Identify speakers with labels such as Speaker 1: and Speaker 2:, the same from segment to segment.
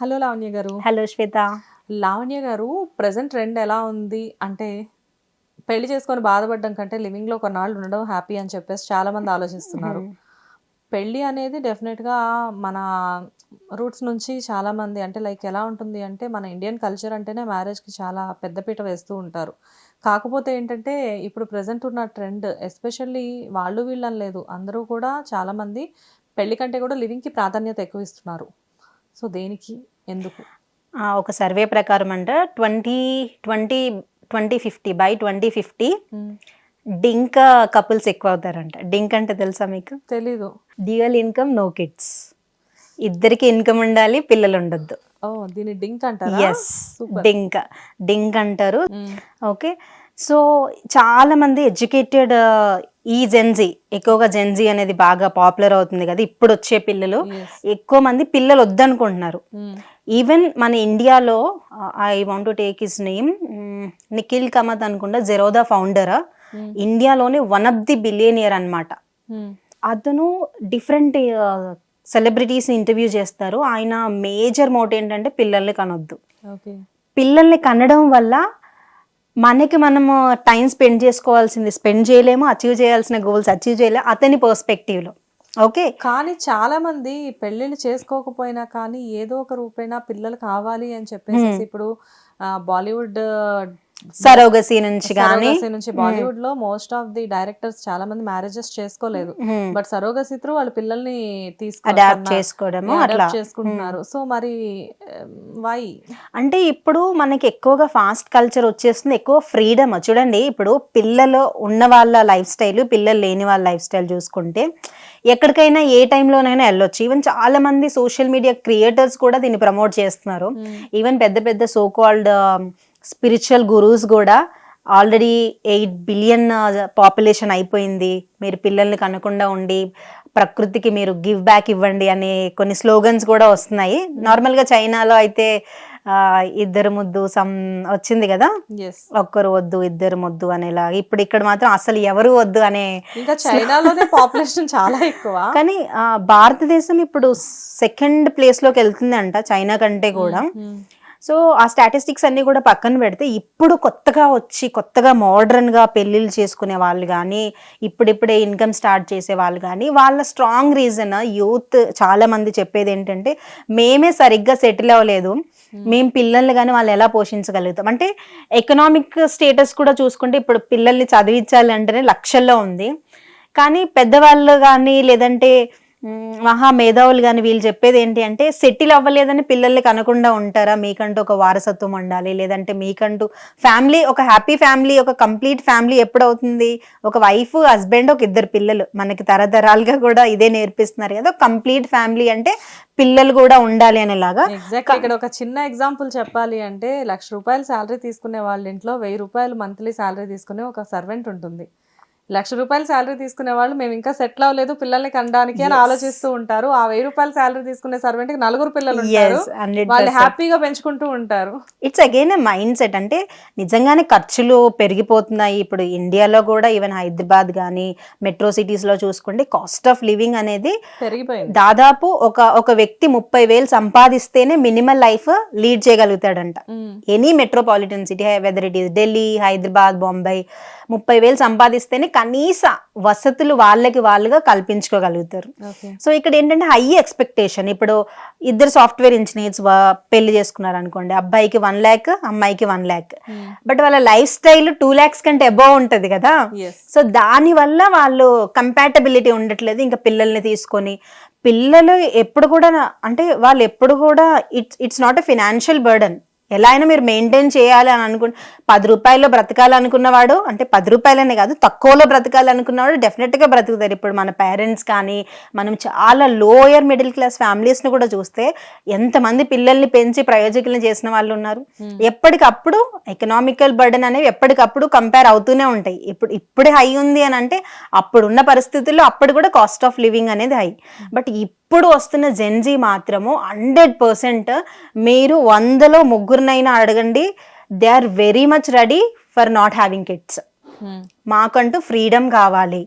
Speaker 1: Hello Lavanya గారు.
Speaker 2: Hello శ్వేత.
Speaker 1: లావణ్య గారు present trend ఎలా ఉంది? అంటే పెళ్ళి చేసుకొని బాధపడడం కంటే లివింగ్లో కొన్నాళ్ళు ఉండడం హ్యాపీ అని చెప్పేసి చాలా మంది ఆలోచిస్తున్నారు పెళ్ళి అనేది డెఫినెట్గా మన రూట్స్ నుంచి చాలా మంది అంటే లైక్ ఎలా ఉంటుంది అంటే మన ఇండియన్ కల్చర్ అంటేనే మ్యారేజ్కి చాలా పెద్దపీట వేస్తూ ఉంటారు. కాకపోతే ఏంటంటే ఇప్పుడు ప్రజెంట్ ఉన్న ట్రెండ్ ఎస్పెషల్లీ వాళ్ళు వీళ్ళని లేదు అందరూ కూడా చాలా మంది పెళ్ళి కంటే కూడా లివింగ్కి ప్రాధాన్యత ఎక్కువ ఇస్తున్నారు. సో దేనికి? ఎందుకు?
Speaker 2: ఒక సర్వే ప్రకారం అంట twenty twenty twenty fifty by twenty fifty DINK couples ఎక్కువ అవుతారంట డింక్ అంటే తెలుసా మీకు?
Speaker 1: తెలీదు.
Speaker 2: Dual income no kids. ఇద్దరికి ఇన్కమ్ ఉండాలి పిల్లలు ఉండొద్దు.
Speaker 1: డింక్ అంటారా?
Speaker 2: Yes DINK. డింక్ అంటారు. ఓకే. సో చాలా మంది ఎడ్యుకేటెడ్ ఈ జెన్జీ ఎక్కువగా జెన్జీ అనేది బాగా పాపులర్ అవుతుంది కదా ఇప్పుడు వచ్చే పిల్లలు ఎక్కువ మంది పిల్లలు వద్దనుకుంటున్నారు ఈవెన్ మన ఇండియాలో I want to take his name Nikhil Kamath అనుకుంటా జెరోదా ఫౌండర్ ఇండియాలోనే వన్ ఆఫ్ ది బిలియనియర్ అన్నమాట. అతను డిఫరెంట్ సెలబ్రిటీస్ ఇంటర్వ్యూ చేస్తారు. ఆయన మేజర్ మోట్ ఏంటంటే పిల్లల్ని కనొద్దు. పిల్లల్ని కనడం వల్ల మనకి మనము టైం స్పెండ్ చేసుకోవాల్సింది స్పెండ్ చేయలేము అచీవ్ చేయాల్సిన గోల్స్ అచీవ్ చేయలేము అతని పర్స్పెక్టివ్లో ఓకే?
Speaker 1: కానీ చాలా మంది పెళ్ళిళ్ళు చేసుకోకపోయినా కానీ ఏదో ఒక రూపైనా పిల్లలు కావాలి అని చెప్పేసి ఇప్పుడు బాలీవుడ్
Speaker 2: సరోగసీ నుంచి కానీ
Speaker 1: నుంచి బాలీవుడ్లో మోస్ట్ ఆఫ్ ది డైరెక్టర్స్ చాలా మంది మ్యారేజెస్ చేసుకోలేదు బట్ సరోగసి త్రూ వాళ్ళ పిల్లల్ని
Speaker 2: అడాప్ట్ చేసుకోవడము అట్లా.
Speaker 1: చేసుకుంటున్నారు. సో మరి వై
Speaker 2: అంటే ఇప్పుడు మనకి ఎక్కువగా ఫాస్ట్ కల్చర్ వచ్చేస్తుంది ఎక్కువ ఫ్రీడమ్ చూడండి ఇప్పుడు పిల్లలు ఉన్న వాళ్ళ లైఫ్ స్టైల్ పిల్లలు లేని వాళ్ళ లైఫ్ స్టైల్ చూసుకుంటే ఎక్కడికైనా ఏ టైంలోనైనా వెళ్ళొచ్చు. ఈవెన్ చాలా మంది సోషల్ మీడియా క్రియేటర్స్ కూడా దీన్ని ప్రమోట్ చేస్తున్నారు. ఈవెన్ పెద్ద పెద్ద సో కాల్డ్ స్పిరిచువల్ గురూస్ కూడా ఆల్రెడీ ఎయిట్ బిలియన్ పాపులేషన్ అయిపోయింది. మీరు పిల్లల్ని కనకుండా ఉండి ప్రకృతికి మీరు గివ్ బ్యాక్ ఇవ్వండి అనే కొన్ని స్లోగన్స్ కూడా వస్తున్నాయి. నార్మల్గా చైనాలో అయితే ఇద్దరు ముద్దు సమ్ వచ్చింది కదా? ఒక్కరు వద్దు ఇద్దరు ముద్దు అనేలా ఇప్పుడు ఇక్కడ మాత్రం అసలు ఎవరు వద్దు అనే
Speaker 1: ఇంకా చైనాలోనే పాపులేషన్ చాలా ఎక్కువ.
Speaker 2: కానీ భారతదేశం ఇప్పుడు సెకండ్ ప్లేస్లోకి వెళ్తుంది అంట చైనా కంటే కూడా. సో ఆ స్టాటిస్టిక్స్ అన్ని కూడా పక్కన పెడితే ఇప్పుడు కొత్తగా వచ్చి కొత్తగా మోడర్న్గా పెళ్ళిళ్ళు చేసుకునే వాళ్ళు కానీ ఇప్పుడిప్పుడే ఇన్కమ్ స్టార్ట్ చేసే వాళ్ళు కానీ వాళ్ళ స్ట్రాంగ్ రీజన్ యూత్ చాలా మంది చెప్పేది ఏంటంటే మేమే సరిగ్గా సెటిల్ అవ్వలేదు. మేము పిల్లల్ని కానీ వాళ్ళు ఎలా పోషించగలుగుతాం? అంటే ఎకనామిక్ స్టేటస్ కూడా చూసుకుంటే ఇప్పుడు పిల్లల్ని చదివించాలి అంటేనే లక్షల్లో ఉంది. కానీ పెద్దవాళ్ళు కానీ లేదంటే మహా మేధావులు కానీ వీళ్ళు చెప్పేది ఏంటి అంటే సెటిల్ అవ్వలేదని పిల్లల్ని కనకుండా ఉంటారా? మీకంటూ ఒక వారసత్వం ఉండాలి. లేదంటే మీకంటూ ఫ్యామిలీ ఒక హ్యాపీ ఫ్యామిలీ ఒక కంప్లీట్ ఫ్యామిలీ ఎప్పుడవుతుంది? ఒక వైఫ్ హస్బెండ్ ఒక ఇద్దరు పిల్లలు. మనకి తరతరాలుగా కూడా ఇదే నేర్పిస్తున్నారు కదా. కంప్లీట్ ఫ్యామిలీ అంటే పిల్లలు కూడా ఉండాలి అనేలాగా.
Speaker 1: ఎగ్జాక్ట్ ఇక్కడ ఒక చిన్న ఎగ్జాంపుల్ చెప్పాలి అంటే లక్ష రూపాయలు శాలరీ తీసుకునే వాళ్ళ ఇంట్లో వెయ్యి రూపాయలు మంత్లీ శాలరీ తీసుకునే ఒక సర్వెంట్ ఉంటుంది. లక్ష రూపాయలు శాలరీ తీసుకునే వాళ్ళు మేము ఇంకా సెటిల్ అవ్వలేదు పిల్లల్ని కనడానికి అని ఆలోచిస్తూ ఉంటారు. ఆ వెయ్యి రూపాయలు శాలరీ తీసుకునే సర్వెంట్ నలుగురు పిల్లలు ఉంటారు.
Speaker 2: Yes, 100%.
Speaker 1: వాళ్ళు హ్యాపీగా పెంచుకుంటూ ఉంటారు.
Speaker 2: ఇట్స్ అగైన్ మైండ్ సెట్ అంటే నిజంగానే ఖర్చులు పెరిగిపోతున్నాయి. ఇప్పుడు ఇండియాలో కూడా ఈవెన్ హైదరాబాద్ కానీ మెట్రో సిటీస్లో చూసుకుంటే కాస్ట్ ఆఫ్ లివింగ్ అనేది
Speaker 1: పెరిగిపోయింది.
Speaker 2: దాదాపు ఒక ఒక వ్యక్తి ముప్పై వేలు సంపాదిస్తేనే minimal life lead చేయగలుగుతాడంట. Any metropolitan city whether it is Delhi Hyderabad Bombay ముప్పై వేలు సంపాదిస్తేనే కనీస వసతులు వాళ్ళకి వాళ్ళుగా కల్పించుకోగలుగుతారు. సో ఇక్కడ ఏంటంటే హై ఎక్స్పెక్టేషన్ ఇప్పుడు ఇద్దరు సాఫ్ట్వేర్ ఇంజనీర్స్ పెళ్ళి చేసుకున్నారు అనుకోండి అబ్బాయికి వన్ ల్యాక్ అమ్మాయికి వన్ ల్యాక్ బట్ వాళ్ళ లైఫ్ స్టైల్ టూ ల్యాక్స్ కంటే అబోవ్ ఉంటది కదా? సో దాని వల్ల వాళ్ళు కంపాటబిలిటీ ఉండట్లేదు. ఇంకా పిల్లల్ని తీసుకొని పిల్లలు ఎప్పుడు కూడా అంటే వాళ్ళు ఎప్పుడు కూడా it's it's not a financial burden ఎలా అయినా మీరు మెయింటైన్ చేయాలి అని అనుకుని పది రూపాయల్లో బ్రతకాలనుకున్నవాడు అంటే పది రూపాయలనే కాదు తక్కువలో బ్రతకాలనుకున్నవాడు డెఫినెట్గా బ్రతుకుతారు ఇప్పుడు మన పేరెంట్స్ కానీ మనం చాలా లోయర్ మిడిల్ క్లాస్ ఫ్యామిలీస్ని కూడా చూస్తే ఎంతమంది పిల్లల్ని పెంచి ప్రయోజకులను చేసిన వాళ్ళు ఉన్నారు. ఎప్పటికప్పుడు ఎకనామికల్ బర్డన్ అనేవి ఎప్పటికప్పుడు కంపేర్ అవుతూనే ఉంటాయి. ఇప్పుడు ఇప్పుడే హై ఉంది అని అంటే అప్పుడున్న పరిస్థితుల్లో అప్పుడు కూడా కాస్ట్ ఆఫ్ లివింగ్ అనేది హై బట్ ఇప్పుడు వస్తున్న జెన్జీ మాత్రము హండ్రెడ్ పర్సెంట్ మీరు వందలో ముగ్గురినైనా అడగండి. They are very much ready for not having kids మాకంటూ ఫ్రీడమ్ కావాలి.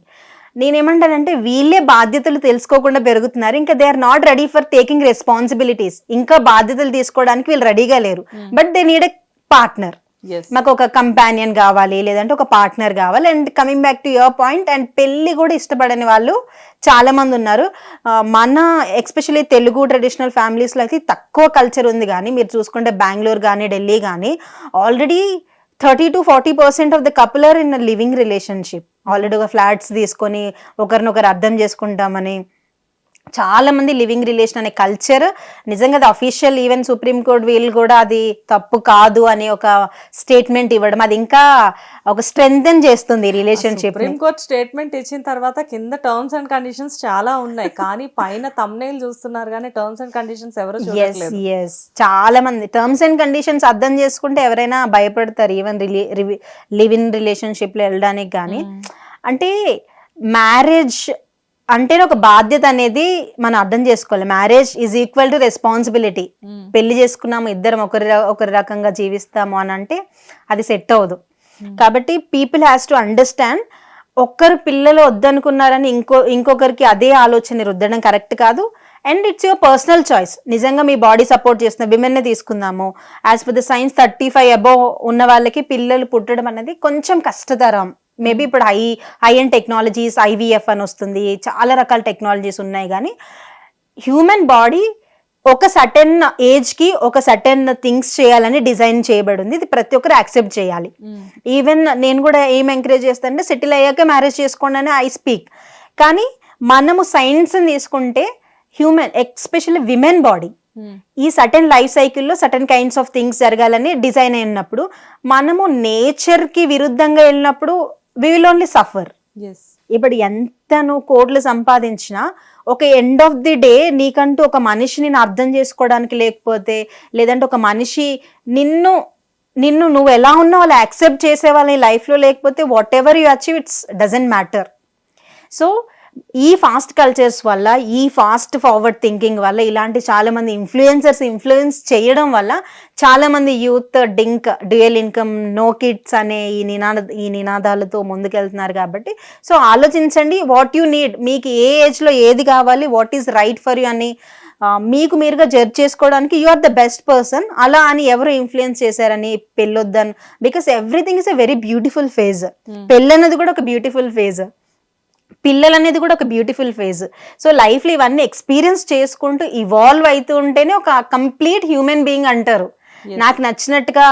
Speaker 2: నేనేమంటానంటే వీళ్ళే బాధ్యతలు తెలుసుకోకుండా పెరుగుతున్నారు. ఇంకా they are not ready for taking responsibilities ఇంకా బాధ్యతలు తీసుకోవడానికి వీళ్ళు రెడీగా లేరు. But they need a partner మాకు ఒక కంపానియన్ కావాలి లేదంటే ఒక పార్ట్నర్ కావాలి. And coming back to your point and పెళ్ళి కూడా ఇష్టపడని వాళ్ళు చాలా మంది ఉన్నారు మన ఎక్స్పెషలీ తెలుగు ట్రెడిషనల్ ఫ్యామిలీస్లో అయితే తక్కువ కల్చర్ ఉంది కానీ మీరు చూసుకుంటే బెంగళూరు కానీ ఢిల్లీ కానీ already thirty to forty percent of the couple are in living relationship already ఒక ఫ్లాట్స్ తీసుకొని ఒకరినొకరు అర్థం చేసుకుంటామని చాలా మంది లివింగ్ రిలేషన్ అనే కల్చర్ నిజంగా అది అఫీషియల్ ఈవెన్ సుప్రీం కోర్ట్ వీళ్ళు కూడా అది తప్పు కాదు అని ఒక స్టేట్మెంట్ ఇవ్వడం. అది ఇంకా ఒక స్ట్రెంగ్ చేస్తుంది రిలేషన్షిప్
Speaker 1: సుప్రీం కోర్ట్ స్టేట్మెంట్ ఇచ్చిన తర్వాత కింద టర్మ్స్ అండ్ కండిషన్స్ చాలా ఉన్నాయి. కానీ పైన తమ్నేల్ చూస్తున్నారు కానీ టర్మ్స్ అండ్ కండిషన్స్ ఎవరు
Speaker 2: ఎస్ చాలా మంది టర్మ్స్ అండ్ కండిషన్స్ అర్థం చేసుకుంటే ఎవరైనా భయపడతారు. ఈవెన్ లివ్ ఇన్ రిలేషన్షిప్లో వెళ్ళడానికి కానీ. అంటే మ్యారేజ్ అంటే ఒక బాధ్యత అనేది మనం అర్థం చేసుకోవాలి. Marriage is equal to responsibility. పెళ్ళి చేసుకున్నాము ఇద్దరం ఒకరి ఒకరి రకంగా జీవిస్తాము అని అంటే అది సెట్ అవ్వదు. కాబట్టి పీపుల్ హ్యాస్ టు అండర్స్టాండ్ ఒక్కరు పిల్లలు వద్దనుకున్నారని ఇంకో ఇంకొకరికి అదే ఆలోచన రుద్దడం కరెక్ట్ కాదు. And it's your personal choice నిజంగా మీ బాడీ సపోర్ట్ చేస్తున్న విమెన్నే తీసుకుందాము. As per the science thirty five above ఉన్న వాళ్ళకి పిల్లలు పుట్టడం అనేది కొంచెం కష్టతరం. మేబీ ఇప్పుడు high high and technologies IVF అని వస్తుంది చాలా రకాల టెక్నాలజీస్ ఉన్నాయి కానీ హ్యూమన్ బాడీ ఒక సటన్ ఏజ్కి ఒక సటన్ థింగ్స్ చేయాలని డిజైన్ చేయబడింది. ఇది ప్రతి ఒక్కరు యాక్సెప్ట్ చేయాలి. ఈవెన్ నేను కూడా ఏం ఎంకరేజ్ చేస్తానంటే సెటిల్ అయ్యాక మ్యారేజ్ చేసుకోండి అని ఐ స్పీక్ కానీ మనము సైన్స్ తీసుకుంటే హ్యూమన్ ఎక్స్పెషల్లీ విమెన్ బాడీ ఈ సటన్ లైఫ్ సైకిల్లో సటన్ కైండ్స్ ఆఫ్ థింగ్స్ జరగాలని డిజైన్ అయినప్పుడు మనము నేచర్కి విరుద్ధంగా వెళ్ళినప్పుడు వి విల్ ఓన్లీ సఫర్ ఇప్పుడు ఎంత నువ్వు కోట్లు సంపాదించినా ఒక ఎండ్ ఆఫ్ ది డే నీకంటూ ఒక మనిషిని అర్థం చేసుకోవడానికి లేకపోతే లేదంటే ఒక మనిషి నిన్ను నిన్ను నువ్వు ఎలా ఉన్నావు అలా యాక్సెప్ట్ చేసే వాళ్ళ లైఫ్లో లేకపోతే whatever you achieve it's doesn't matter so ఈ ఫాస్ట్ కల్చర్స్ వల్ల ఈ ఫాస్ట్ ఫార్వర్డ్ థింకింగ్ వల్ల ఇలాంటి చాలా మంది ఇన్ఫ్లుయెన్సర్స్ ఇన్ఫ్లుయెన్స్ చేయడం వల్ల చాలా మంది youth dink dual income no kids అనే ఈ నినాద ఈ నినాదాలతో ముందుకెళ్తున్నారు కాబట్టి. సో ఆలోచించండి వాట్ యు నీడ్ మీకు ఏ ఏజ్లో ఏది కావాలి what is right for you అని మీకు మీరుగా జడ్జ్ చేసుకోవడానికి you are the best person అలా అని ఎవరు ఇన్ఫ్లుయెన్స్ చేశారని పెళ్ళొద్దని because everything is a very beautiful phase పెళ్ళి అనేది కూడా ఒక బ్యూటిఫుల్ ఫేజ్ పిల్లలు అనేది కూడా ఒక బ్యూటిఫుల్ ఫేజ్ సో లైఫ్లో ఇవన్నీ ఎక్స్పీరియన్స్ చేసుకుంటూ ఇవాల్వ్ అవుతూ ఉంటేనే ఒక కంప్లీట్ హ్యూమన్ బీయింగ్ అంటారు. నాకు నచ్చినట్టుగా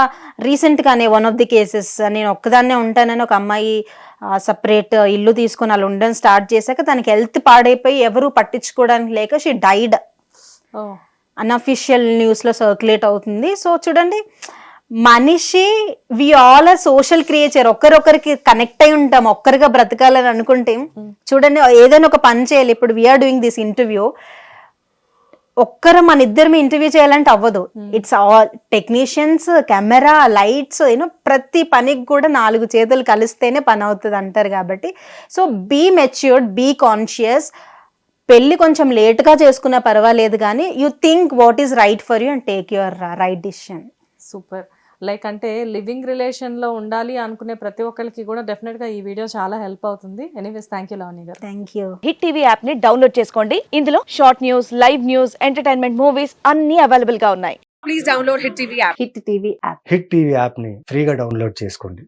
Speaker 2: రీసెంట్గానే వన్ ఆఫ్ ది కేసెస్ నేను ఒక్కదాన్నే ఉంటానని ఒక అమ్మాయి సపరేట్ ఇల్లు తీసుకొని అలా ఉండడం స్టార్ట్ చేశాక తనకి హెల్త్ పాడైపోయి ఎవరు పట్టించుకోవడానికి లేక షీ డైడ్ అన్అఫిషియల్ న్యూస్లో సర్క్యులేట్ అవుతుంది. సో చూడండి మనిషి we all are social creature ఒక్కరొకరికి connect అయి ఉంటాం ఒక్కరిగా బ్రతకాలని అనుకుంటే. చూడండి ఏదైనా ఒక పని చేయాలి. ఇప్పుడు వీఆర్ డూయింగ్ దిస్ ఇంటర్వ్యూ ఒక్కరు మన ఇద్దరిని ఇంటర్వ్యూ చేయాలంటే అవ్వదు. It's all technicians camera lights you know ప్రతి పనికి కూడా నాలుగు చేతులు కలిస్తేనే పని అవుతుంది అంటారు కాబట్టి. So be matured be conscious పెళ్ళి కొంచెం లేట్గా చేసుకున్నా పర్వాలేదు కానీ you think what is right for you and take your right decision
Speaker 1: super. Like అంటే లివింగ్ రిలేషన్లో ఉండాలి అనుకునే ప్రతి ఒక్కరికి కూడా డెఫినెట్గా ఈ వీడియో చాలా హెల్ప్ అవుతుంది. ఎనీవేస్ థ్యాంక్ యూ లవణి గారు.
Speaker 2: థ్యాంక్ యూ
Speaker 3: హిట్ టీవీ యాప్ని డౌన్లోడ్ చేసుకోండి. ఇందులో short news live news entertainment movies అన్ని అవైలబుల్గా ఉన్నాయి.
Speaker 4: Please download Hit TV app.
Speaker 2: Hit TV app
Speaker 5: hit TV యాప్ని ఫ్రీగా డౌన్లోడ్ చేసుకోండి.